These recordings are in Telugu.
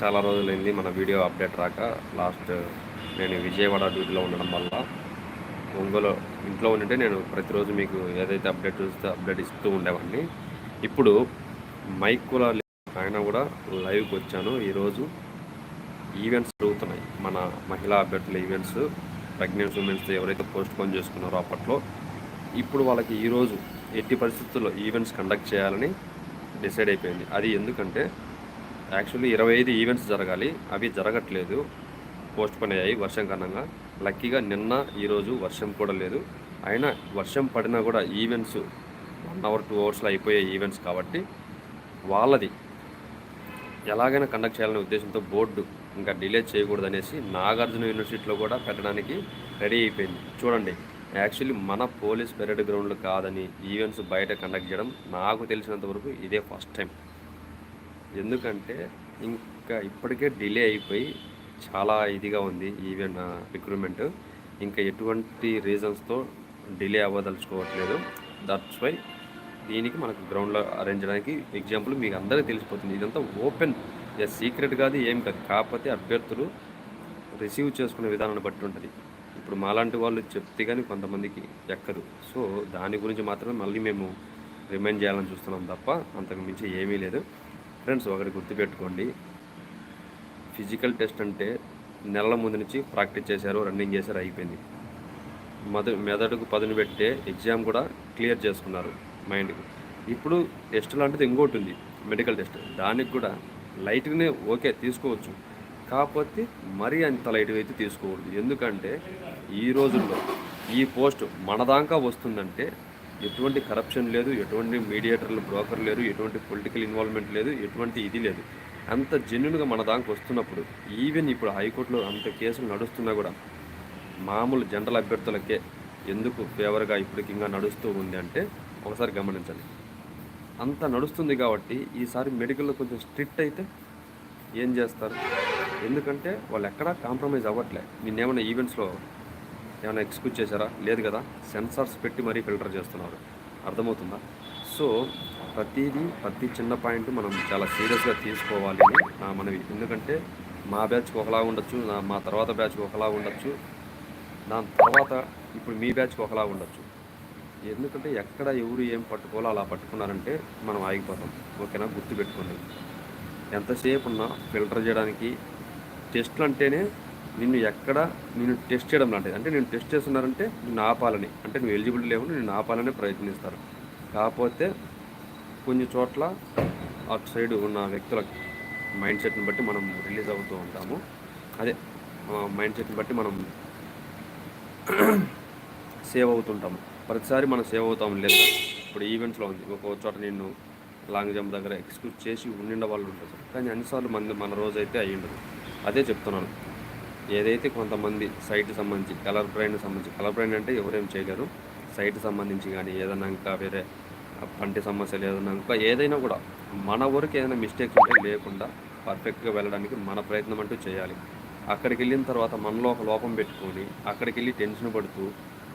చాలా రోజులైంది మన వీడియో అప్డేట్ రాక. లాస్ట్ నేను విజయవాడ డ్యూటీలో ఉండడం వల్ల ఒంగోలు ఇంట్లో ఉంటే నేను ప్రతిరోజు మీకు ఏదైతే అప్డేట్ చూస్తే అప్డేట్ ఇస్తూ ఉండేవాడిని. ఇప్పుడు మైకుల ఆయన కూడా లైవ్కి వచ్చాను. ఈరోజు ఈవెంట్స్ జరుగుతున్నాయి. మన మహిళా అభ్యర్థుల ఈవెంట్స్ ప్రెగ్నెన్సీ ఉమెన్స్ ఎవరైతే పోస్ట్ పోన్ చేసుకున్నారో అప్పట్లో ఇప్పుడు వాళ్ళకి ఈరోజు ఎట్టి పరిస్థితుల్లో ఈవెంట్స్ కండక్ట్ చేయాలని డిసైడ్ అయిపోయింది. అది ఎందుకంటే యాక్చువల్లీ ఇరవై ఐదు ఈవెంట్స్ జరగాలి. అవి జరగట్లేదు. పోస్ట్ పోన్ అయ్యాయి వర్షం కారణంగా. లక్కీగా నిన్న ఈరోజు వర్షం కూడా లేదు. అయినా వర్షం పడినా కూడా ఈవెంట్స్ వన్ అవర్ టూ అవర్స్లో అయిపోయే ఈవెంట్స్ కాబట్టి వాళ్ళది ఎలాగైనా కండక్ట్ చేయాలనే ఉద్దేశంతో బోర్డు ఇంకా డిలే చేయకూడదనేసి నాగార్జున యూనివర్సిటీలో కూడా పెట్టడానికి రెడీ అయిపోయింది. చూడండి యాక్చువల్లీ మన పోలీస్ పెరేడ్ గ్రౌండ్లు కాదని ఈవెంట్స్ బయట కండక్ట్ చేయడం నాకు తెలిసినంత వరకు ఇదే ఫస్ట్ టైం. ఎందుకంటే ఇంకా ఇప్పటికే డిలే అయిపోయి చాలా ఇదిగా ఉంది ఈవెన్ రిక్రూట్మెంట్ ఇంకా ఎటువంటి రీజన్స్తో డిలే అవ్వదలుచుకోవట్లేదు. దట్స్ వై దీనికి మనకు గ్రౌండ్లో అరేంజ్ చేయడానికి ఎగ్జాంపుల్ మీకు అందరికీ తెలిసిపోతుంది. ఇదంతా ఓపెన్ సీక్రెట్ కాదు ఏం కాదు. కాకపోతే అభ్యర్థులు రిసీవ్ చేసుకునే విధానాన్ని బట్టి ఉంటుంది. ఇప్పుడు మాలాంటి వాళ్ళు చెప్తే కానీ కొంతమందికి ఎక్కదు. సో దాని గురించి మాత్రమే మళ్ళీ మేము రిమైండ్ చేయాలని చూస్తున్నాం తప్ప అంతకు మించి ఏమీ లేదు. ఫ్రెండ్స్ ఒకటి గుర్తుపెట్టుకోండి. ఫిజికల్ టెస్ట్ అంటే నెలల ముందు నుంచి ప్రాక్టీస్ చేశారు రన్నింగ్ చేశారు అయిపోయింది. మద మెదడుకు పదును పెట్టే ఎగ్జామ్ కూడా క్లియర్ చేసుకున్నారు మైండ్కి ఇప్పుడు టెస్ట్ లాంటిది ఇంకోటి ఉంది మెడికల్ టెస్ట్ దానికి కూడా లైట్గానే ఓకే తీసుకోవచ్చు. కాకపోతే మరీ అంత లైట్గా అయితే తీసుకోకూడదు. ఎందుకంటే ఈ రోజుల్లో ఈ పోస్ట్ మన దాకా వస్తుందంటే ఎటువంటి కరప్షన్ లేదు ఎటువంటి మీడియేటర్లు బ్రోకర్ లేరు ఎటువంటి పొలిటికల్ ఇన్వాల్వ్మెంట్ లేదు ఎటువంటి ఇది లేదు. అంత జెన్యున్గా మన దానికి వస్తున్నప్పుడు ఈవెన్ ఇప్పుడు హైకోర్టులో అంత కేసులు నడుస్తున్నా కూడా మామూలు జనరల్ అభ్యర్థులకే ఎందుకు ఫేవర్గా ఇప్పటికి ఇంకా నడుస్తూ ఉంది అంటే ఒకసారి గమనించండి. అంత నడుస్తుంది కాబట్టి ఈసారి మెడికల్లో కొంచెం స్ట్రిక్ట్ అయితే ఏం చేస్తారు? ఎందుకంటే వాళ్ళు ఎక్కడా కాంప్రమైజ్ అవ్వట్లే. నిన్నేమైనా ఈవెంట్స్లో ఏమైనా ఎక్స్క్యూజ్ చేశారా? లేదు కదా. సెన్సార్స్ పెట్టి మరీ ఫిల్టర్ చేస్తున్నారు. అర్థమవుతుందా? సో ప్రతిదీ ప్రతి చిన్న పాయింట్ మనం చాలా సీరియస్గా తీసుకోవాలి అని నా మనవి. ఎందుకంటే మా బ్యాచ్కి ఒకలా ఉండొచ్చు నా మా తర్వాత బ్యాచ్కి ఒకలా ఉండొచ్చు దాని తర్వాత ఇప్పుడు మీ బ్యాచ్కి ఒకలా ఉండొచ్చు. ఎందుకంటే ఎక్కడ ఎవరు ఏం పట్టుకోవాలో అలా పట్టుకున్నారంటే మనం ఆగిపోతాం. ఓకేనా? గుర్తుపెట్టుకోండి. ఎంతసేపు ఉన్నా ఫిల్టర్ చేయడానికి టెస్ట్లు అంటేనే నిన్ను ఎక్కడ నేను టెస్ట్ చేయడం లాంటిది. అంటే నేను టెస్ట్ చేస్తున్నారంటే నిన్ను ఆపాలని. అంటే నువ్వు ఎలిజిబుల్ లేవు నేను ఆపాలని ప్రయత్నిస్తారు. కాకపోతే కొన్ని చోట్ల అటు సైడ్ ఉన్న వ్యక్తుల మైండ్ సెట్ని బట్టి మనం రిలీజ్ అవుతూ ఉంటాము. అదే మైండ్ సెట్ని బట్టి మనం సేవ్ అవుతుంటాము. ప్రతిసారి మనం సేవ్ అవుతాం లేదా ఇప్పుడు ఈవెంట్స్లో ఉంది. ఒక్కో చోట నేను లాంగ్ జంప్ దగ్గర ఎక్స్క్యూజ్ చేసి ఉండిండ వాళ్ళు ఉంటారు. కానీ అన్నిసార్లు మన మన రోజు అయితే అయ్యి ఉండదు అదే చెప్తున్నాను. ఏదైతే కొంతమంది సైట్ సంబంధించి కలర్ బ్రాండ్ సంబంధించి కలర్ బ్రాండ్ అంటే ఎవరేం చేయగలరు సైట్ సంబంధించి కానీ ఏదైనా ఇంకా వేరే పంటి సమస్యలు ఏదైనా ఇంకా ఏదైనా కూడా మన వరకు ఏదైనా మిస్టేక్స్ ఉంటే లేకుండా పర్ఫెక్ట్గా వెళ్ళడానికి మన ప్రయత్నం అంటూ చేయాలి. అక్కడికి వెళ్ళిన తర్వాత మనలో ఒక లోపం పెట్టుకొని అక్కడికి వెళ్ళి టెన్షన్ పడుతూ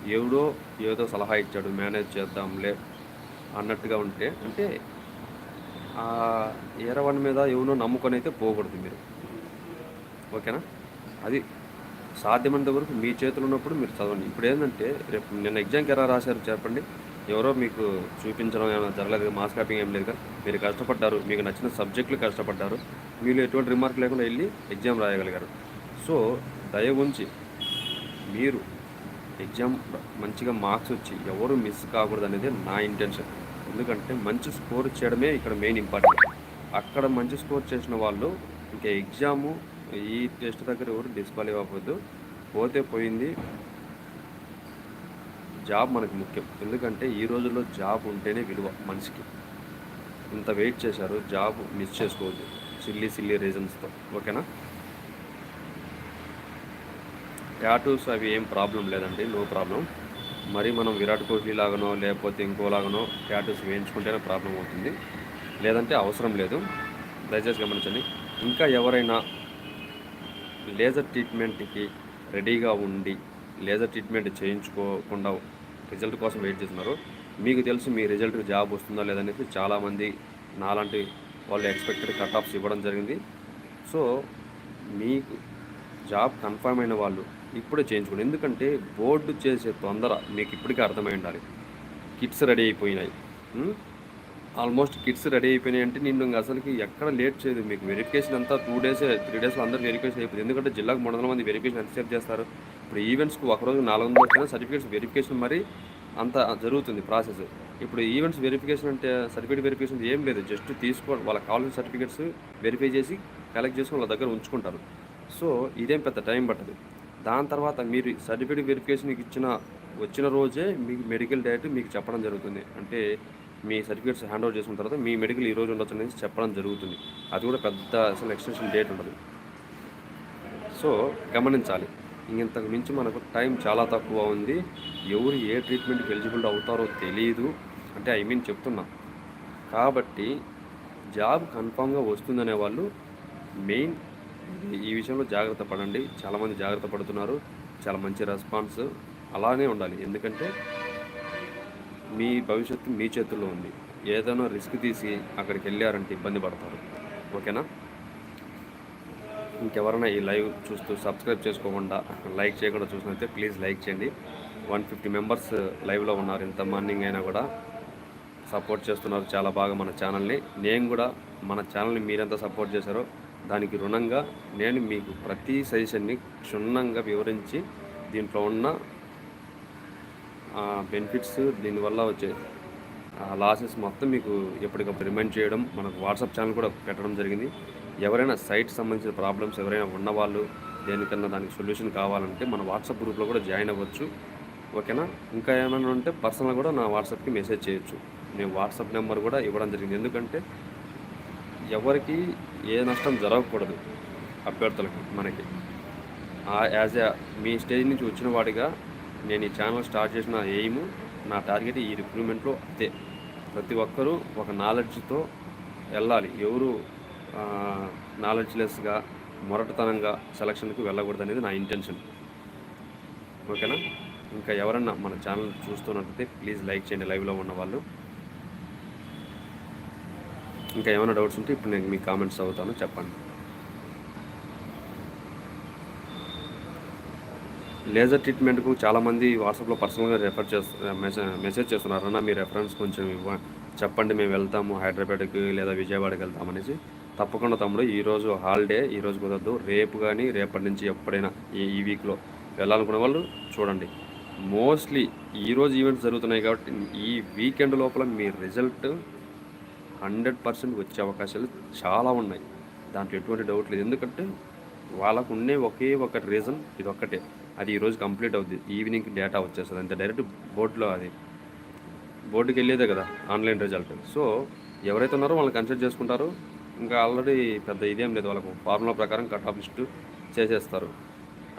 ఎవడో ఏదో సలహా ఇచ్చాడు మేనేజ్ చేద్దాంలే అన్నట్టుగా ఉంటే అంటే ఆ ఏరవన్ మీద ఎవనో నమ్ముకొని అయితే పోకూడదు మీరు. ఓకేనా? అది సాధ్యమైనంత వరకు మీ చేతులు ఉన్నప్పుడు మీరు చదవండి. ఇప్పుడు ఏంటంటే రేపు నిన్న ఎగ్జామ్కి ఎలా రాశారు చెప్పండి. ఎవరో మీకు చూపించడం ఏమైనా జరగలేదు మాస్ కాపింగ్ ఏం లేదు కదా మీరు కష్టపడ్డారు మీకు నచ్చిన సబ్జెక్టులు కష్టపడ్డారు మీరు ఎటువంటి రిమార్క్ లేకుండా వెళ్ళి ఎగ్జామ్ రాయగలిగారు. సో దయ ఉంచి మీరు ఎగ్జామ్ మంచిగా మార్క్స్ వచ్చి ఎవరు మిస్ కాకూడదు అనేది నా ఇంటెన్షన్ ఎందుకంటే మంచి స్కోర్ చేయడమే ఇక్కడ మెయిన్ ఇంపార్టెంట్ అక్కడ మంచి స్కోర్ చేసిన వాళ్ళు ఇంకా ఎగ్జాము ఈ టెస్ట్ దగ్గర ఎవరు డిస్క్వాలిఫై అవ్వద్దు. పోతే పోయింది. జాబ్ మనకు ముఖ్యం. ఎందుకంటే ఈ రోజుల్లో జాబ్ ఉంటేనే విలువ మనిషికి. ఇంత వెయిట్ చేశారు జాబ్ మిస్ చేసుకోవద్దు. సిల్లీ సిల్లీ రీజన్స్తో. ఓకేనా? టాటూస్ అవి ఏం ప్రాబ్లం లేదండి నో ప్రాబ్లం. మరి మనం విరాట్ కోహ్లీ లాగానో లేకపోతే ఇంకోలాగానో టాటూస్ వేయించుకుంటేనే ప్రాబ్లం అవుతుంది. లేదంటే అవసరం లేదు. దయచేసి గమనించండి. ఇంకా ఎవరైనా లేజర్ ట్రీట్మెంట్కి రెడీగా ఉండి లేజర్ ట్రీట్మెంట్ చేయించుకోకుండా రిజల్ట్ కోసం వెయిట్ చేస్తున్నారు. మీకు తెలుసు మీ రిజల్ట్ జాబ్ వస్తుందా లేదనేది చాలామంది నాలాంటి వాళ్ళు ఎక్స్పెక్టెడ్ కట్ ఆఫ్స్ ఇవ్వడం జరిగింది. సో మీకు జాబ్ కన్ఫర్మ్ అయిన వాళ్ళు ఇప్పుడే చేయించుకోండి. ఎందుకంటే బోర్డు చేసే తొందర మీకు ఇప్పటికే అర్థమై ఉండాలి. కిట్స్ రెడీ అయిపోయినాయి. ఆల్మోస్ట్ కిట్స్ రెడీ అయిపోయినాయి అంటే నేను ఇంకా అసలుకి ఎక్కడ లేట్ చేయదు. మీకు వెరిఫికేషన్ అంతా టూ డేస్ త్రీ డేస్లో అందరూ వెరిఫికేషన్ అయిపోయింది ఎందుకంటే జిల్లాకు మూడు వందల మంది వెరిఫికేషన్ ఎంతసేపు చేస్తారు. ఇప్పుడు ఈవెంట్స్కి ఒకరోజు నాలుగు వందల వచ్చినా సర్టిఫికేట్స్ వెరిఫికేషన్ మరి అంత జరుగుతుంది ప్రాసెస్. ఇప్పుడు ఈవెంట్స్ వెరిఫికేషన్ అంటే సర్టిఫికేట్ వెరిఫికేషన్ ఏం లేదు. జస్ట్ తీసుకో వాళ్ళకి కావాల్సిన సర్టిఫికేట్స్ వెరిఫై చేసి కలెక్ట్ చేసుకొని వాళ్ళ దగ్గర ఉంచుకుంటారు. సో ఇదేం పెద్ద టైం పట్టదు. దాని తర్వాత మీరు సర్టిఫికేట్ వెరిఫికేషన్ ఇచ్చిన వచ్చిన రోజే మీకు మెడికల్ డైరెక్ట్ మీకు చెప్పడం జరుగుతుంది. అంటే మీ సర్టిఫికేట్స్ హ్యాండ్ ఓవర్ చేసుకున్న తర్వాత మీ మెడికల్ ఈ రోజు ఉండొచ్చు అనేది చెప్పడం జరుగుతుంది. అది కూడా పెద్ద అసలు ఎక్స్టెన్షన్ డేట్ ఉండదు. సో గమనించాలి. ఇంతకు మించి మనకు టైం చాలా తక్కువ ఉంది. ఎవరు ఏ ట్రీట్మెంట్కి ఎలిజిబుల్ అవుతారో తెలియదు అంటే ఐ మీన్ చెప్తున్నా. కాబట్టి జాబ్ కన్ఫామ్గా వస్తుందనే వాళ్ళు మెయిన్ ఈ విషయంలో జాగ్రత్త పడండి. చాలామంది జాగ్రత్త పడుతున్నారు. చాలా మంచి రెస్పాన్స్ అలానే ఉండాలి. ఎందుకంటే మీ భవిష్యత్తు మీ చేతుల్లో ఉంది. ఏదైనా రిస్క్ తీసి అక్కడికి వెళ్ళారంటే ఇబ్బంది పడతారు. ఓకేనా? ఇంకెవరైనా ఈ లైవ్ చూస్తూ సబ్స్క్రైబ్ చేసుకోకుండా లైక్ చేయకుండా చూసినైతే ప్లీజ్ లైక్ చేయండి. వన్ ఫిఫ్టీ మెంబర్స్ లైవ్లో ఉన్నారు. ఇంత మార్నింగ్ అయినా కూడా సపోర్ట్ చేస్తున్నారు చాలా బాగా మన ఛానల్ని. నేను కూడా మన ఛానల్ని మీరెంత సపోర్ట్ చేశారో దానికి రుణంగా నేను మీకు ప్రతి సజెషన్ని క్షుణ్ణంగా వివరించి దీంట్లో ఉన్న బెనిఫిట్స్ దీనివల్ల వచ్చే లాసెస్ మొత్తం మీకు ఎప్పటికప్పుడు రిమైండ్ చేయడం మనకు వాట్సాప్ ఛానల్ కూడా పెట్టడం జరిగింది. ఎవరైనా సైట్ సంబంధించిన ప్రాబ్లమ్స్ ఎవరైనా ఉన్నవాళ్ళు దేనికన్నా దానికి సొల్యూషన్ కావాలంటే మన వాట్సాప్ గ్రూప్లో కూడా జాయిన్ అవ్వచ్చు. ఓకేనా? ఇంకా ఏమైనా ఉంటే పర్సనల్ కూడా నా వాట్సాప్కి మెసేజ్ చేయొచ్చు. నేను వాట్సాప్ నెంబర్ కూడా ఇవ్వడం జరిగింది. ఎందుకంటే ఎవరికి ఏ నష్టం జరగకూడదు అభ్యర్థులకి మనకి. యాజ్ ఎ మీ స్టేజ్ నుంచి వచ్చిన వాడిగా నేను ఈ ఛానల్ స్టార్ట్ చేసిన ఎయిమ్ నా టార్గెట్ ఈ రిక్రూట్మెంట్లో అదే. ప్రతి ఒక్కరూ ఒక నాలెడ్జ్తో వెళ్ళాలి. ఎవరు నాలెడ్జ్లెస్గా మొరటతనంగా సెలక్షన్కి వెళ్ళకూడదు అనేది నా ఇంటెన్షన్. ఓకేనా? ఇంకా ఎవరన్నా మన ఛానల్ చూస్తున్నట్టయితే ప్లీజ్ లైక్ చేయండి లైవ్లో ఉన్న వాళ్ళు. ఇంకా ఏమైనా డౌట్స్ ఉంటే ఇప్పుడు నేను మీ కామెంట్స్ అవుతాను చెప్పండి. లేజర్ ట్రీట్మెంట్కు చాలామంది వాట్సాప్లో పర్సనల్గా రెఫర్ చేస్తు మెసేజ్ చేస్తున్నారు. అన్న మీ రెఫరెన్స్ కొంచెం ఇవ్వ చెప్పండి మేము వెళ్తాము హైదరాబాద్కి లేదా విజయవాడకి వెళ్తామనేసి తప్పకుండా తమ్ముడు ఈరోజు హాలిడే ఈరోజు కుదరదు. రేపు కానీ రేపటి నుంచి ఎప్పుడైనా ఈ ఈ వీక్లో వెళ్ళాలనుకునే వాళ్ళు చూడండి. మోస్ట్లీ ఈరోజు ఈవెంట్స్ జరుగుతున్నాయి కాబట్టి ఈ వీకెండ్ లోపల మీ రిజల్ట్ హండ్రెడ్ పర్సెంట్ వచ్చే అవకాశాలు చాలా ఉన్నాయి. దాంట్లో ఎటువంటి డౌట్ లేదు. ఎందుకంటే వాళ్ళకు ఉండే ఒకే ఒక రీజన్ ఇది ఒక్కటే అది ఈరోజు కంప్లీట్ అవుద్ది. ఈవినింగ్ డేటా వచ్చేస్తుంది. అంతే డైరెక్ట్ బోర్డులో అది. బోర్డుకి వెళ్ళేదే కదా ఆన్లైన్ రిజల్ట్ సో ఎవరైతే ఉన్నారో వాళ్ళని కన్సిడర్ చేసుకుంటారు. ఇంకా ఆల్రెడీ పెద్ద ఇదేం లేదు. వాళ్ళకు ఫార్ములా ప్రకారం కట్ ఆఫ్ లిస్ట్ చేసేస్తారు.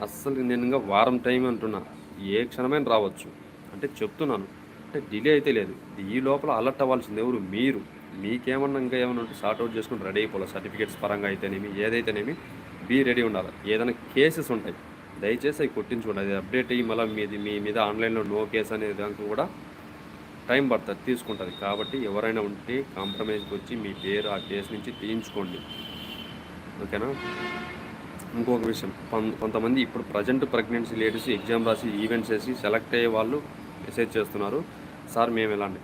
అస్సలు నేను ఇంకా వారం టైం అంటున్నా. ఏ క్షణమైన రావచ్చు. అంటే చెప్తున్నాను. అంటే డిలే అయితే లేదు. ఈ లోపల అలర్ట్ అవ్వాల్సింది ఎవరు? మీరు. మీకేమన్నా ఇంకా ఏమైనా ఉంటే సార్ట్అవుట్ చేసుకుని రెడీ అయిపోవాలి. సర్టిఫికేట్స్ పరంగా అయితేనేమి ఏదైతేనేమి బీ రెడీ ఉండాలి. ఏదైనా కేసెస్ ఉంటాయి. దయచేసి అవి కొట్టించుకోండి. అది అప్డేట్ అయ్యి మళ్ళీ మీది మీ మీద ఆన్లైన్లో నో కేస్ అనే దానికి కూడా టైం పడుతుంది తీసుకుంటుంది. కాబట్టి ఎవరైనా ఉంటే కాంప్రమైజ్కి వచ్చి మీ పేరు ఆ కేసు నుంచి తీయించుకోండి. ఓకేనా? ఇంకొక విషయం. కొంతమంది ఇప్పుడు ప్రజెంట్ ప్రెగ్నెన్సీ లేడీస్ ఎగ్జామ్ రాసి ఈవెంట్స్ వేసి సెలెక్ట్ అయ్యే వాళ్ళు మెసేజ్ చేస్తున్నారు. సార్ మేము ఎలాంటి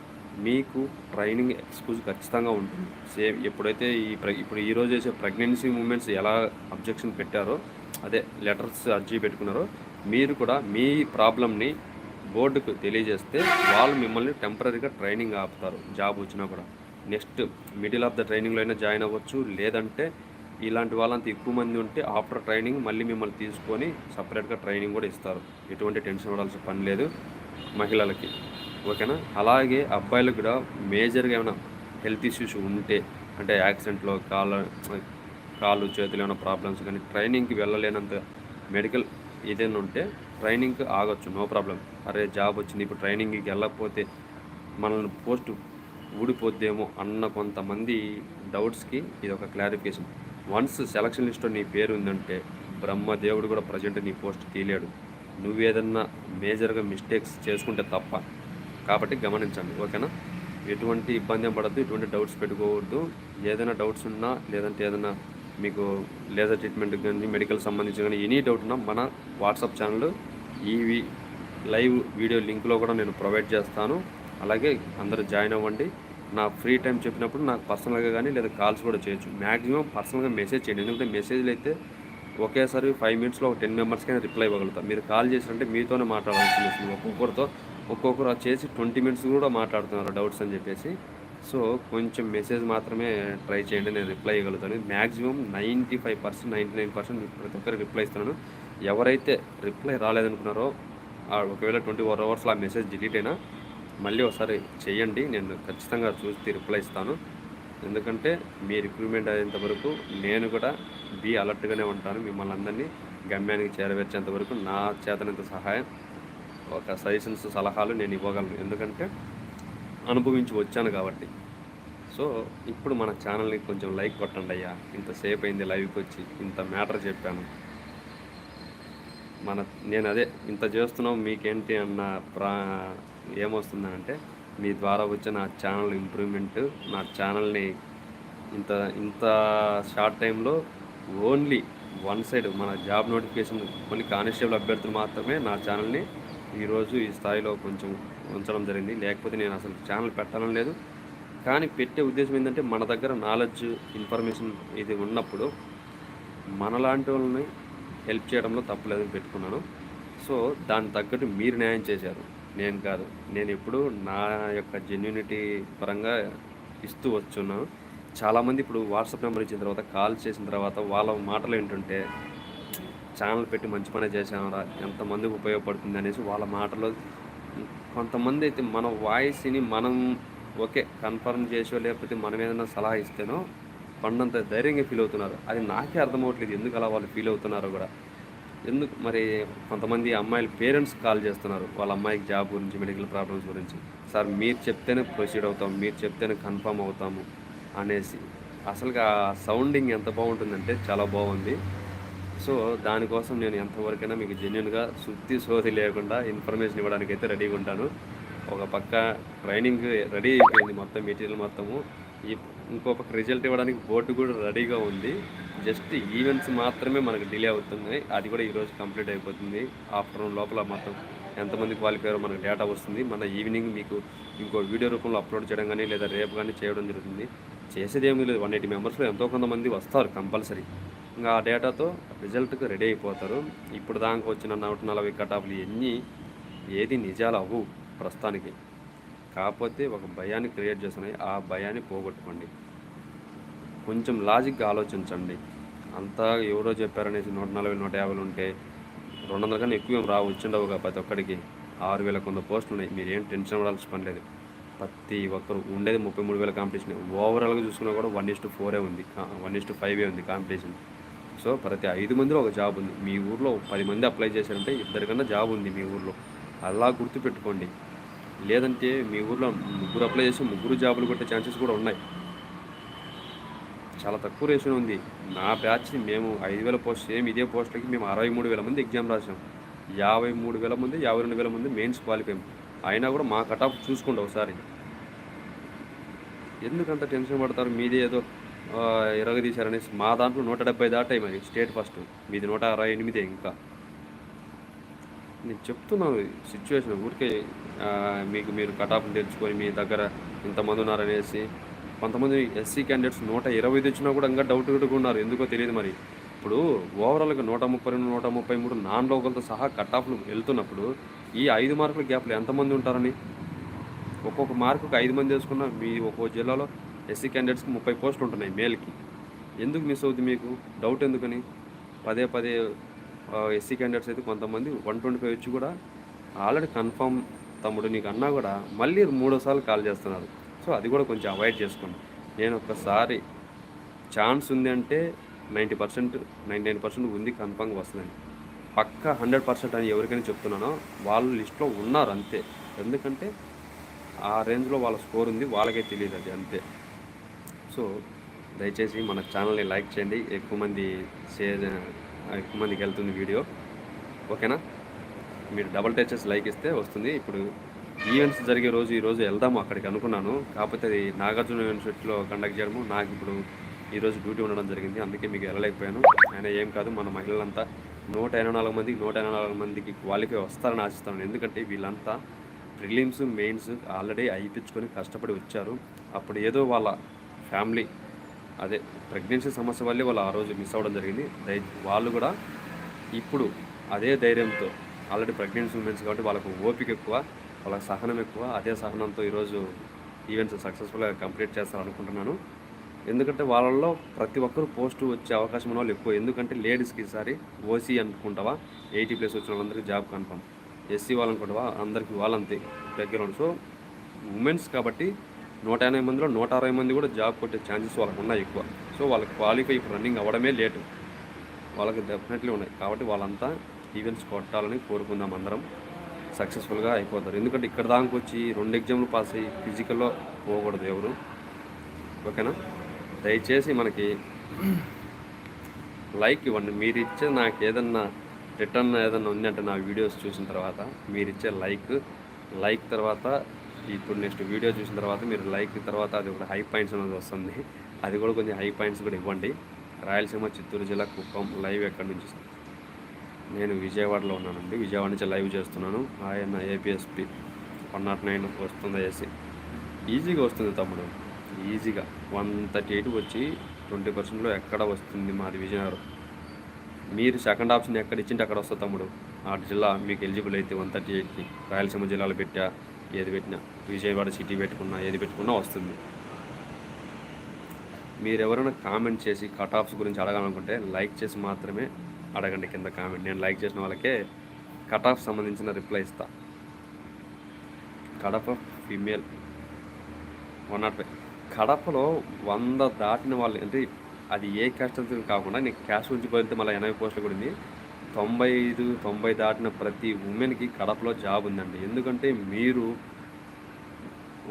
మీకు ట్రైనింగ్ ఎక్స్క్యూజ్ ఖచ్చితంగా ఉంటుంది. సేమ్ ఎప్పుడైతే ఈ ఇప్పుడు ఈరోజు చేసే ప్రెగ్నెన్సీ మూమెంట్స్ ఎలా అబ్జెక్షన్ పెట్టారో అదే లెటర్స్ అర్జీ పెట్టుకున్నారో మీరు కూడా మీ ప్రాబ్లమ్ని బోర్డుకు తెలియజేస్తే వాళ్ళు మిమ్మల్ని టెంపరీగా ట్రైనింగ్ ఆపుతారు జాబ్ వచ్చినా కూడా. నెక్స్ట్ మిడిల్ ఆఫ్ ద ట్రైనింగ్లో అయినా జాయిన్ అవ్వచ్చు లేదంటే ఇలాంటి వాళ్ళంత ఎక్కువ మంది ఉంటే ఆఫ్టర్ ట్రైనింగ్ మళ్ళీ మిమ్మల్ని తీసుకొని సపరేట్గా ట్రైనింగ్ కూడా ఇస్తారు. ఎటువంటి టెన్షన్ పడాల్సిన పని లేదు మహిళలకి. ఓకేనా? అలాగే అబ్బాయిలకు కూడా మేజర్గా ఏమైనా హెల్త్ ఇష్యూస్ ఉంటే అంటే యాక్సిడెంట్లో కాళ్ళ కాళ్ళు చేతులు ఏమైనా ప్రాబ్లమ్స్ కానీ ట్రైనింగ్కి వెళ్ళలేనంత మెడికల్ ఏదైనా ఉంటే ట్రైనింగ్కి ఆగొచ్చు నో ప్రాబ్లం అరే జాబ్ వచ్చింది ఇప్పుడు ట్రైనింగ్కి వెళ్ళకపోతే మనల్ని పోస్ట్ ఊడిపోద్దేమో అన్న కొంతమంది డౌట్స్కి ఇది ఒక క్లారిఫికేషన్ వన్స్ సెలక్షన్ లిస్ట్లో నీ పేరు ఉందంటే బ్రహ్మదేవుడు కూడా ప్రజెంట్ నీ పోస్ట్ తీయలేడు. నువ్వేదన్నా మేజర్గా మిస్టేక్స్ చేసుకుంటే తప్ప. కాబట్టి గమనించండి ఓకేనా? ఎటువంటి ఇబ్బంది పడద్దు ఎటువంటి డౌట్స్ పెట్టుకోవద్దు. ఏదైనా డౌట్స్ ఉన్నా లేదంటే ఏదైనా మీకు లేజర్ ట్రీట్మెంట్ కానీ మెడికల్ సంబంధించి కానీ ఎనీ డౌట్ ఉన్నా మన వాట్సాప్ ఛానల్ ఈ లైవ్ వీడియో లింక్లో కూడా నేను ప్రొవైడ్ చేస్తాను. అలాగే అందరూ జాయిన్ అవ్వండి. నా ఫ్రీ టైం చెప్పినప్పుడు నాకు పర్సనల్గా కానీ లేదా కాల్స్ కూడా చేయొచ్చు. మ్యాక్సిమం పర్సనల్గా మెసేజ్ చేయండి. ఎందుకంటే మెసేజ్లు అయితే ఒకేసారి ఫైవ్ మినిట్స్లో ఒక టెన్ మెంబర్స్కైనా రిప్లై ఇవ్వగలుగుతాం మీరు కాల్ చేసినంటే మీతోనే మాట్లాడాల్సి వస్తుంది ఒక్కొక్కరితో ఒక్కొక్కరు చేసి ట్వంటీ మినిట్స్ కూడా మాట్లాడుతున్నారు డౌట్స్ అని చెప్పేసి. సో కొంచెం మెసేజ్ మాత్రమే ట్రై చేయండి నేను reply ఇవ్వగలుగుతాను. Maximum ninety five percent ninety nine percent ప్రతి ఒక్కరికి రిప్లై ఇస్తున్నాను. ఎవరైతే రిప్లై రాలేదనుకున్నారో ఒకవేళ ట్వంటీ ఫోర్ అవర్స్లో ఆ మెసేజ్ డిలీట్ అయినా మళ్ళీ ఒకసారి చేయండి. నేను ఖచ్చితంగా చూసి రిప్లై ఇస్తాను. ఎందుకంటే మీ రిక్రూట్మెంట్ అయ్యేంత వరకు నేను కూడా బీ అలర్ట్గానే ఉంటాను. మిమ్మల్ని అందరినీ గమ్యానికి చేరవేర్చేంత వరకు నా చేతనంత సహాయం ఒక సజెషన్స్ సలహాలు నేను ఇవ్వగలను. ఎందుకంటే అనుభవించి వచ్చాను కాబట్టి. సో ఇప్పుడు మన ఛానల్ని కొంచెం లైక్ కొట్టండి అయ్యా. ఇంతసేపు అయింది లైవ్కి వచ్చి ఇంత మ్యాటర్ చెప్పాను. మన నేను అదే ఇంత చేస్తున్నాం మీకేంటి అన్న ప్రా ఏమొస్తుందంటే మీ ద్వారా వచ్చే నా ఛానల్ ఇంప్రూవ్మెంట్ నా ఛానల్ని ఇంత ఇంత షార్ట్ టైంలో ఓన్లీ వన్ సైడ్ మన జాబ్ నోటిఫికేషన్ కొన్ని కానిస్టేబుల్ అభ్యర్థులు మాత్రమే నా ఛానల్ని ఈరోజు ఈ స్థాయిలో కొంచెం ఉంచడం జరిగింది. లేకపోతే నేను అసలు ఛానల్ పెట్టాలని లేదు. కానీ పెట్టే ఉద్దేశం ఏంటంటే మన దగ్గర నాలెడ్జ్ ఇన్ఫర్మేషన్ ఇది ఉన్నప్పుడు మనలాంటి వాళ్ళని హెల్ప్ చేయడంలో తప్పులేదని పెట్టుకున్నాను. సో దానికి తగ్గట్టు మీరు న్యాయం చేశారు. నేను కాదు. నేను ఎప్పుడు నా యొక్క జెన్యునిటీ పరంగా ఇస్తూ వచ్చున్నాను చాలామంది ఇప్పుడు వాట్సాప్ నెంబర్ ఇచ్చిన తర్వాత కాల్ చేసిన తర్వాత వాళ్ళ మాటలు ఏంటంటే ఛానల్ పెట్టి మంచి పని చేశానరా ఎంతమందికి ఉపయోగపడుతుంది? అనేసి వాళ్ళ మాటలో కొంతమంది అయితే మన వాయిస్ని మనం ఓకే కన్ఫర్మ్ చేసో లేకపోతే మనం ఏదైనా సలహా ఇస్తేనో కొండంత ధైర్యంగా ఫీల్ అవుతున్నారు. అది నాకే అర్థం ఎందుకు అలా వాళ్ళు ఫీల్ అవుతున్నారో కూడా. ఎందుకు మరి కొంతమంది అమ్మాయిల పేరెంట్స్ కాల్ చేస్తున్నారు. వాళ్ళ అమ్మాయికి జాబ్ గురించి మెడికల్ ప్రాబ్లమ్స్ గురించి. సార్ మీరు చెప్తేనే ప్రొసీడ్ అవుతాం మీరు చెప్తేనే కన్ఫర్మ్ అవుతాము అనేసి. అసలుగా సౌండింగ్ ఎంత బాగుంటుందంటే చాలా బాగుంది. సో దానికోసం నేను ఎంతవరకైనా మీకు జెన్యున్గా శుద్ధి శోధి లేకుండా ఇన్ఫర్మేషన్ ఇవ్వడానికి అయితే రెడీగా ఉంటాను. ఒక పక్క ట్రైనింగ్ రెడీ అయిపోయింది మొత్తం మెటీరియల్ మొత్తము. ఈ ఇంకో పక్క రిజల్ట్ ఇవ్వడానికి బోర్డు కూడా రెడీగా ఉంది. జస్ట్ ఈవెంట్స్ మాత్రమే మనకు డిలే అవుతుంది అది కూడా ఈరోజు కంప్లీట్ అయిపోతుంది. ఆఫ్టర్నూన్ లోపల మొత్తం ఎంతమంది క్వాలిఫై మనకు డేటా వస్తుంది. మన ఈవినింగ్ మీకు ఇంకో వీడియో రూపంలో అప్లోడ్ చేయడం కానీ లేదా రేపు కానీ చేయడం జరుగుతుంది. చేసేది ఏమీ లేదు వన్ ఎయిటీ మెంబర్స్లో ఎంతో కొంతమంది వస్తారు కంపల్సరీ ఇంకా ఆ డేటాతో రిజల్ట్కి రెడీ అయిపోతారు. ఇప్పుడు దాకా వచ్చిన నూట నలభై కటాఫ్లు ఎన్ని? ఏది నిజాలు అవ్వు ప్రస్తుతానికి. కాకపోతే ఒక భయాన్ని క్రియేట్ చేస్తున్నాయి. ఆ భయాన్ని పోగొట్టుకోండి. కొంచెం లాజిక్గా ఆలోచించండి. అంతా ఎవరో చెప్పారనేసి నూట నలభై నూట యాభైలు ఉంటే రెండు వందల కన్నా ఎక్కువ ఏం రా వచ్చిండవుగా ప్రతి ఒక్కడికి. ఆరు వేల కొంత పోస్టులు ఉన్నాయి. మీరు ఏం టెన్షన్ అవ్వాల్సిన పని లేదు. ప్రతి ఒక్కరు ఉండేది ముప్పై మూడు వేల కాంపిటీషన్. ఓవరాల్గా చూసుకున్నా కూడా వన్ ఇస్ టు ఫోరే ఉంది. వన్ ఇస్ టు ఫైవే ఉంది కాంపిటీషన్. సో ప్రతి ఐదు మందిలో ఒక జాబ్ ఉంది. మీ ఊర్లో పది మంది అప్లై చేశారంటే ఇద్దరికన్నా జాబ్ ఉంది మీ ఊర్లో. అలా గుర్తుపెట్టుకోండి. లేదంటే మీ ఊర్లో ముగ్గురు అప్లై చేసి ముగ్గురు జాబులు కొట్టే ఛాన్సెస్ కూడా ఉన్నాయి. చాలా తక్కువ రేషన్ ఉంది. నా బ్యాచ్ మేము ఐదు వేల పోస్ట్ సేమ్ ఇదే పోస్టులకి మేము అరవై మూడు వేల మంది ఎగ్జామ్ రాసాం యాభై మూడు వేల మంది యాభై రెండు వేల మంది మెయిన్స్ క్వాలిఫై. అయినా కూడా మా కట్ ఆఫ్ చూసుకోండి ఒకసారి. ఎందుకంత టెన్షన్ పడతారు? మీదే ఏదో ఇరగదీశారనేసి మా దాంట్లో నూట డెబ్బై దాటాయి మరి స్టేట్ ఫస్ట్. మీది నూట అరవై ఎనిమిదే ఇంకా. నేను చెప్తున్నాను సిచ్యువేషన్ ఊరికే మీకు మీరు కటాఫ్ తెచ్చుకొని మీ దగ్గర ఇంతమంది ఉన్నారనేసి. కొంతమంది ఎస్సీ క్యాండిడేట్స్ నూట ఇరవై తెచ్చినా కూడా ఇంకా డౌట్ కూడా ఉన్నారు. ఎందుకో తెలియదు మరి. ఇప్పుడు ఓవరాల్గా నూట ముప్పై రెండు నూట ముప్పై మూడు నాన్ లోకల్తో సహా కట్ ఆఫ్లు వెళ్తున్నప్పుడు ఈ ఐదు మార్కుల గ్యాప్లు ఎంతమంది ఉంటారని? ఒక్కొక్క మార్కుకి ఐదు మంది వేసుకున్న మీ ఒక్కో జిల్లాలో ఎస్సీ క్యాండిడేట్స్కి ముప్పై పోస్టులు ఉంటున్నాయి మేల్కి. ఎందుకు మిస్ అవుతుంది మీకు? డౌట్ ఎందుకని? పదే పదే ఎస్సీ క్యాండిడేట్స్ అయితే కొంతమంది వన్ ట్వంటీ ఫైవ్ వచ్చి కూడా ఆల్రెడీ కన్ఫర్మ్ తమ్ముడు నీకు అన్నా కూడా మళ్ళీ మూడోసార్లు కాల్ చేస్తున్నారు. సో అది కూడా కొంచెం అవాయిడ్ చేసుకోండి. నేను ఒక్కసారి ఛాన్స్ ఉంది అంటే ninety percent ninety nine percent ఉంది కన్ఫర్మ్గా వస్తుందని పక్క హండ్రెడ్ పర్సెంట్ అని ఎవరికైనా చెప్తున్నానో వాళ్ళు లిస్ట్లో ఉన్నారు అంతే. ఎందుకంటే ఆ రేంజ్లో వాళ్ళ స్కోర్ ఉంది వాళ్ళకే తెలియదు అది అంతే. సో దయచేసి మన ఛానల్ని లైక్ చేయండి. ఎక్కువ మంది షేర్ ఎక్కువ మందికి వెళ్తుంది వీడియో. ఓకేనా? మీరు డబల్ టచెస్ లైక్ ఇస్తే వస్తుంది. ఇప్పుడు ఈవెంట్స్ జరిగే రోజు ఈరోజు వెళ్దాము అక్కడికి అనుకున్నాను. కాకపోతే అది నాగార్జున యూనివర్సిటీలో కండక్ట్ చేయడము. నాకు ఇప్పుడు ఈరోజు డ్యూటీ ఉండడం జరిగింది. అందుకే మీకు వెళ్ళలేకపోయాను. ఆయన ఏం కాదు మన మహిళలంతా నూట ఎనభై నాలుగు మందికి నూట ఎనభై నాలుగు మందికి క్వాలిఫై వస్తారని ఆశిస్తాను. ఎందుకంటే వీళ్ళంతా ప్రిలిమ్స్ మెయిన్స్ ఆల్రెడీ అయిపించుకొని కష్టపడి వచ్చారు. అప్పుడు ఏదో వాళ్ళ ఫ్యామిలీ అదే ప్రెగ్నెన్సీ సమస్య వల్లే వాళ్ళు ఆ రోజు మిస్ అవ్వడం జరిగింది. దై వాళ్ళు కూడా ఇప్పుడు అదే ధైర్యంతో ఆల్రెడీ ప్రెగ్నెన్సీ ఉమెన్స్ కాబట్టి వాళ్ళకు ఓపిక ఎక్కువ వాళ్ళకి సహనం ఎక్కువ. అదే సహనంతో ఈరోజు ఈవెంట్స్ సక్సెస్ఫుల్గా కంప్లీట్ చేస్తారనుకుంటున్నాను. ఎందుకంటే వాళ్ళల్లో ప్రతి ఒక్కరు పోస్ట్ వచ్చే అవకాశం ఉన్న వాళ్ళు ఎక్కువ. ఎందుకంటే లేడీస్కి ఈసారి ఓసీ అనుకుంటావా? ఎయిటీ ప్లస్ వచ్చిన వాళ్ళందరికీ జాబ్ కన్ఫర్మ్. ఎస్సీ వాళ్ళనుకుంటావా? అందరికీ వాళ్ళంతే దగ్గర సో ఉమెన్స్ కాబట్టి నూట ఎనభై మందిలో నూట అరవై మంది కూడా జాబ్ కొట్టే ఛాన్సెస్ వాళ్ళకు ఉన్నాయి ఎక్కువ. సో వాళ్ళకి క్వాలిఫై ఇప్పుడు రన్నింగ్ అవ్వడమే లేటు. వాళ్ళకి డెఫినెట్లీ ఉన్నాయి. కాబట్టి వాళ్ళంతా ఈవెంట్స్ కొట్టాలని కోరుకుందాం అందరం. సక్సెస్ఫుల్గా అయిపోతారు. ఎందుకంటే ఇక్కడ దానికి వచ్చి రెండు ఎగ్జామ్లు పాస్ అయ్యి ఫిజికల్లో పోకూడదు ఎవరు. ఓకేనా దయచేసి మనకి లైక్ ఇవ్వండి. మీరు ఇచ్చే నాకు ఏదన్నా రిటర్న్ ఏదన్నా ఉందంటే నా వీడియోస్ చూసిన తర్వాత మీరు ఇచ్చే లైక్ లైక్ తర్వాత ఇప్పుడు నెక్స్ట్ వీడియో చూసిన తర్వాత మీరు లైక్ తర్వాత అది ఒకటి హై పాయింట్స్ అనేది వస్తుంది. అది కూడా కొంచెం హై పాయింట్స్ కూడా ఇవ్వండి. రాయలసీమ చిత్తూరు జిల్లా కుప్పం లైవ్ ఎక్కడి నుంచి నేను విజయవాడలో ఉన్నానండి. విజయవాడ నుంచి లైవ్ చేస్తున్నాను. ఆయన ఏపీఎస్పి వన్ నాట్ నైన్ వస్తుంది ఏసీ ఈజీగా వస్తుంది తమ్ముడు. ఈజీగా వన్ థర్టీ ఎయిట్ వచ్చి ట్వంటీ పర్సెంట్లో ఎక్కడ వస్తుంది మాది విజయనగరం? మీరు సెకండ్ ఆప్షన్ ఎక్కడ ఇచ్చింటే అక్కడ వస్తుంది తమ్ముడు. ఆ జిల్లా మీకు ఎలిజిబుల్ అయితే వన్ థర్టీ ఎయిట్కి రాయలసీమ జిల్లాలో పెట్టా. ఏది పెట్టినా విజయవాడ సిటీ పెట్టుకున్నా ఏది పెట్టుకున్నా వస్తుంది. మీరు ఎవరైనా కామెంట్ చేసి కట్ ఆఫ్స్ గురించి అడగాలనుకుంటే లైక్ చేసి మాత్రమే అడగండి కింద కామెంట్. నేను లైక్ చేసిన వాళ్ళకే కట్ ఆఫ్ సంబంధించిన రిప్లై ఇస్తా. Kadapa female one nought five. కడపలో వంద దాటిన వాళ్ళు అంటే అది ఏ క్యాస్ట్ కాకుండా నీకు క్యాస్ట్ గురించి పోతే మళ్ళీ ఎనభై పోస్టులు కూడా ఉంది. తొంభై ఐదు తొంభై దాటిన ప్రతి ఉమెన్కి కడపలో జాబ్ ఉందండి. ఎందుకంటే మీరు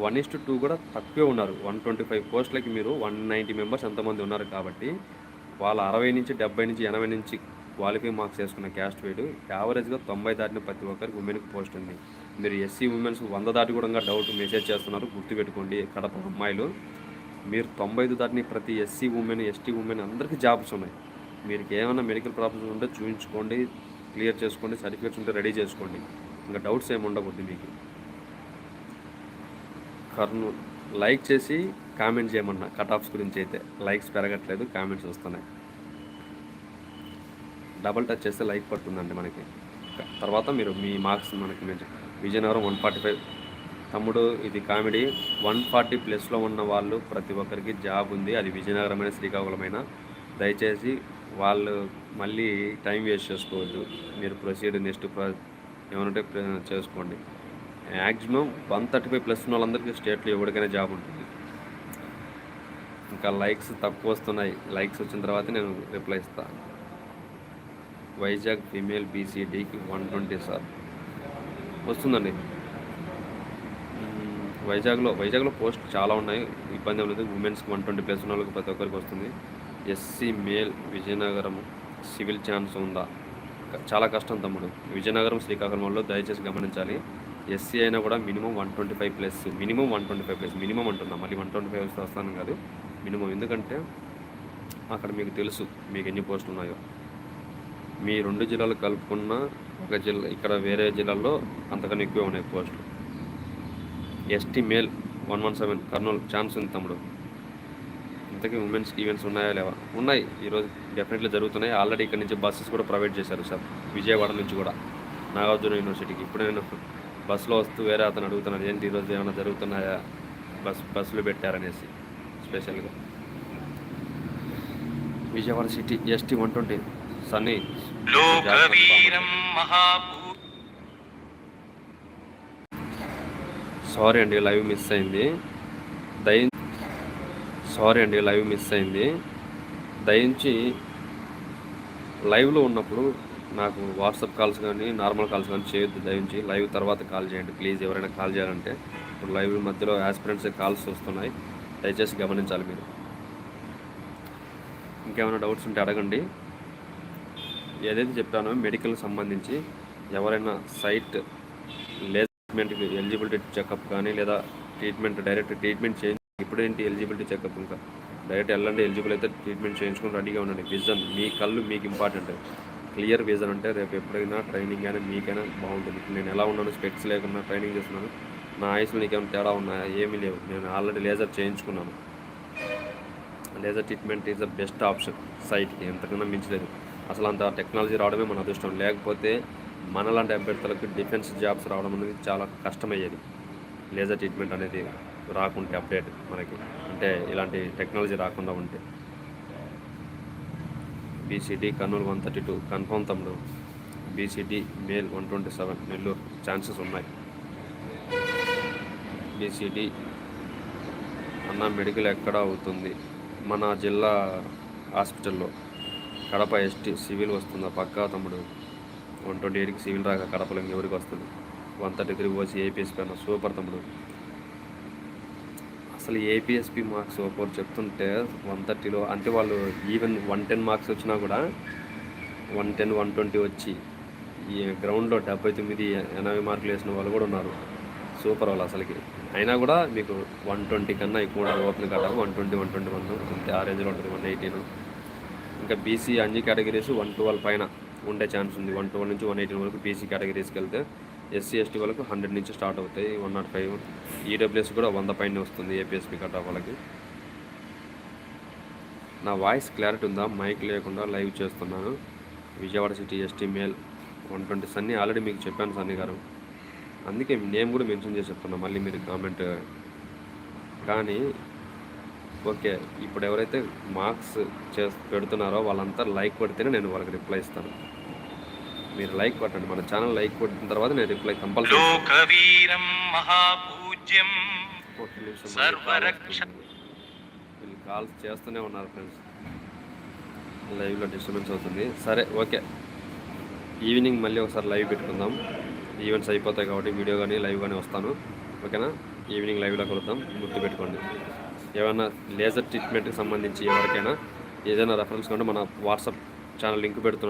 వన్ ఇస్ టూ కూడా తక్కువే ఉన్నారు. వన్ ట్వంటీ ఫైవ్ పోస్టులకి మీరు వన్ నైంటీ మెంబర్స్ ఎంతమంది ఉన్నారు కాబట్టి వాళ్ళ అరవై నుంచి డెబ్బై నుంచి ఎనభై నుంచి క్వాలిఫై మార్క్స్ చేసుకున్న క్యాస్ట్ వేడు యావరేజ్గా తొంభై దాటిన ప్రతి ఒక్కరికి ఉమెన్కి పోస్ట్ ఉంది మీరు ఎస్సీ ఉమెన్స్ వంద దాటి కూడా డౌట్ మెసేజ్ చేస్తున్నారు. గుర్తుపెట్టుకోండి కడప అమ్మాయిలు. మీరు తొంభై ఐదు దాటిని ప్రతి ఎస్సీ ఉమెన్ ఎస్టీ ఉమెన్ అందరికీ జాబ్స్ ఉన్నాయి. మీరు ఏమైనా మెడికల్ ప్రాబ్లమ్స్ ఉంటే చూపించుకోండి క్లియర్ చేసుకోండి సర్టిఫికేట్స్ ఉంటే రెడీ చేసుకోండి. ఇంకా డౌట్స్ ఏమి ఉండకూడదు మీకు. కర్నూలు లైక్ చేసి కామెంట్ చేయమన్నా కట్ ఆఫ్స్ గురించి అయితే. లైక్స్ పెరగట్లేదు కామెంట్స్ వస్తున్నాయి. డబల్ టచ్ చేస్తే లైక్ పడుతుందండి మనకి. తర్వాత మీరు మీ మార్క్స్ మనకి విజయనగరం వన్ ఫార్టీ ఫైవ్ తమ్ముడు ఇది కామెడీ. వన్ ఫార్టీ ప్లస్లో ఉన్న వాళ్ళు ప్రతి ఒక్కరికి జాబ్ ఉంది. అది విజయనగరమైన శ్రీకాకుళమైన దయచేసి వాళ్ళు మళ్ళీ టైం వేస్ట్ చేసుకోవద్దు. మీరు ప్రొసీడ్ నెక్స్ట్ ఏమంటే చేసుకోండి. Maximum one thirty five plus ఉన్న వాళ్ళందరికీ స్టేట్లో ఎవరికైనా జాబ్ ఉంటుంది. ఇంకా లైక్స్ తక్కువ వస్తున్నాయి. లైక్స్ వచ్చిన తర్వాత నేను రిప్లై ఇస్తాను వైజాగ్ ఫీమేల్ బీసీడీకి వన్ ట్వంటీ సార్. వస్తుందండి. వైజాగ్లో వైజాగ్లో పోస్ట్ చాలా ఉన్నాయి. ఇబ్బంది ఉండదు లేదు. ఉమెన్స్కి వన్ ట్వంటీ ప్లస్ ఉన్న వాళ్ళకి ప్రతి ఒక్కరికి వస్తుంది. SC male Vizianagaram civil chance ఉందా? చాలా కష్టం తమ్ముడు. విజయనగరం శ్రీకాకుళంలో దయచేసి గమనించాలి. ఎస్సీ అయినా కూడా minimum one twenty five plus minimum one twenty five plus minimum అంటున్నా. మళ్ళీ వన్ ట్వంటీ ఫైవ్ వస్తాను కాదు. మినిమం. ఎందుకంటే అక్కడ మీకు తెలుసు మీకు ఎన్ని పోస్టులు ఉన్నాయో. మీ రెండు జిల్లాలు కలుపుకున్న ఒక జిల్లా ఇక్కడ వేరే జిల్లాల్లో అంతకన్నా ఎక్కువ ఉన్నాయి పోస్టులు. ST male one one seven Kurnool chance ఉంది తమ్ముడు. ఇంతకీ ఉమెన్స్కి ఈవెంట్స్ ఉన్నాయా లేవా? ఉన్నాయి. ఈరోజు డెఫినెట్లీ జరుగుతున్నాయి. ఆల్రెడీ ఇక్కడ నుంచి బస్సెస్ కూడా ప్రొవైడ్ చేశారు సార్. విజయవాడ నుంచి కూడా. నాగార్జున యూనివర్సిటీకి. ఇప్పుడు నేను బస్సులో వస్తూ వేరే అతను అడుగుతున్నాను ఏంటి ఈరోజు ఏమైనా జరుగుతున్నాయా? బస్ బస్సులు పెట్టారనేసి. స్పెషల్గా. Vijayawada city ST one twenty. Sunny. Sorry అండి లైవ్ మిస్ అయింది. దయ సారీ అండి లైవ్ మిస్ అయింది. దయించి లైవ్లో ఉన్నప్పుడు నాకు వాట్సాప్ కాల్స్ కానీ నార్మల్ కాల్స్ కానీ చేయొద్దు దయించి లైవ్ తర్వాత కాల్ చేయండి. ప్లీజ్ ఎవరైనా కాల్ చేయాలంటే ఇప్పుడు లైవ్ మధ్యలో యాస్పిరెంట్స్ కాల్స్ వస్తున్నాయి. దయచేసి గమనించాలి మీరు. ఇంకేమైనా డౌట్స్ ఉంటే అడగండి. ఏదైతే చెప్పానో మెడికల్ సంబంధించి ఎవరైనా సైట్ లేదా ఎలిజిబిలిటీ చెకప్ కానీ లేదా ట్రీట్మెంట్ డైరెక్ట్ ట్రీట్మెంట్ చేంజ్ ఇప్పుడేంటి ఎలిజిబిలిటీ చెకప్ ఇంకా? డైరెక్ట్ వెళ్ళండి ఎలిజిబుల్ అయితే ట్రీట్మెంట్ చేయించుకుని రెడీగా ఉండండి. విజన్ మీ కళ్ళు మీకు ఇంపార్టెంట్ క్లియర్ విజన్ అంటే రేపు ఎప్పుడైనా ట్రైనింగ్ అయినా మీకైనా బాగుంటుంది. నేను ఎలా ఉన్నాను స్పెక్స్ లేకుండా ట్రైనింగ్ చేస్తున్నాను. నా ఆయుష్లో నీకేమైనా తేడా ఉన్నాయా ఏమీ లేవు. నేను ఆల్రెడీ లేజర్ చేయించుకున్నాను. Laser treatment is the best option సైట్కి ఎంతకన్నా మించలేదు. అసలు అంత టెక్నాలజీ రావడమే మన అదృష్టం. లేకపోతే మనలాంటి అభ్యర్థులకు డిఫెన్స్ జాబ్స్ రావడం అనేది చాలా కష్టమయ్యేది. లేజర్ ట్రీట్మెంట్ అనేది రాకుంటే అప్డేట్ మనకి అంటే ఇలాంటి టెక్నాలజీ రాకుండా ఉంటే. BCD Kurnool one thirty two confirm తమ్ముడు. BCD male one twenty seven Nellore chances ఉన్నాయి. బీసీడీ అన్న మెడికల్ ఎక్కడ అవుతుంది? మన జిల్లా హాస్పిటల్లో కడప ఎస్టీ సివిల్ వస్తుందా? పక్కా తమ్ముడు. వన్ ట్వంటీ ఎయిట్కి సివిల్ రాక కడపలో ఎవరికి వస్తుంది? వన్ థర్టీ త్రీ వచ్చి ఏపీఎస్పీ అన్న సూపర్ తమ్ముడు. అసలు ఏపీఎస్పీ మార్క్స్ ఒకరు చెప్తుంటే వన్ థర్టీలో అంటే వాళ్ళు ఈవెన్ వన్ టెన్ మార్క్స్ వచ్చినా కూడా వన్ టెన్ వన్ ట్వంటీ వచ్చి ఈ గ్రౌండ్లో డెబ్బై తొమ్మిది ఎనభై మార్కులు వేసిన వాళ్ళు కూడా ఉన్నారు. సూపర్ వాళ్ళు అసలుకి. అయినా కూడా మీకు వన్ ట్వంటీ కన్నా ఎక్కువ ఓపెన్ కట్టాలి one twenty one twenty one అంతే ఆ రేంజ్లో ఉంటుంది వన్ ఎయిటీన్ ఇంకా బీసీ అన్ని కేటగిరీస్ వన్ ట్వెల్వ్ పైన ఉండే ఛాన్స్ ఉంది. వన్ ట్వెల్వ్ నుంచి వన్ ఎయిటీన్ వరకు బీసీ కేటగిరీస్కి వెళ్తే ఎస్సీ ఎస్టీ వాళ్ళకు హండ్రెడ్ నుంచి స్టార్ట్ అవుతాయి. వన్ నాట్ ఫైవ్ ఈడబ్ల్యూఎస్ కూడా వంద పైన వస్తుంది ఏపీఎస్పీ కట్ ఆఫ్ వాళ్ళకి. నా వాయిస్ క్లారిటీ ఉందా? మైక్ లేకుండా లైవ్ చేస్తున్నాను. Vijayawada city ST male one twenty Sunny already మీకు చెప్పాను సన్నీ గారు. అందుకే నేమ్ కూడా మెన్షన్ చేసి చెప్తున్నా. మళ్ళీ మీరు కామెంట్ కానీ ఓకే ఇప్పుడు ఎవరైతే మార్క్స్ చే పెడుతున్నారో వాళ్ళంతా లైక్ కొడితేనే నేను వాళ్ళకి రిప్లై ఇస్తాను. మీరు లైక్ కొట్టండి మన ఛానల్ లైక్ కొట్టిన తర్వాత నేను రిప్లై కంపల్సరీ లోకవీరం మహాపూజ్యం. సర్వరక్ష-. వీళ్ళు కాల్స్ చేస్తూనే ఉన్నారు ఫ్రెండ్స్ లైవ్లో డిస్టర్బెన్స్ అవుతుంది. సరే ఓకే. ఈవినింగ్ మళ్ళీ ఒకసారి లైవ్ పెట్టుకుందాం. ఈవెంట్స్ అయిపోతాయి కాబట్టి వీడియో కానీ లైవ్ కానీ వస్తాను. ఓకేనా? ఈవినింగ్ లైవ్లో కలుద్దాం. గుర్తు పెట్టుకోండి. ఏమైనా లేజర్ ట్రీట్మెంట్కి సంబంధించి ఎవరికైనా ఏదైనా రెఫరెన్స్ కంటే మన వాట్సాప్ ఛానల్ లింక్ పెడుతున్నాను.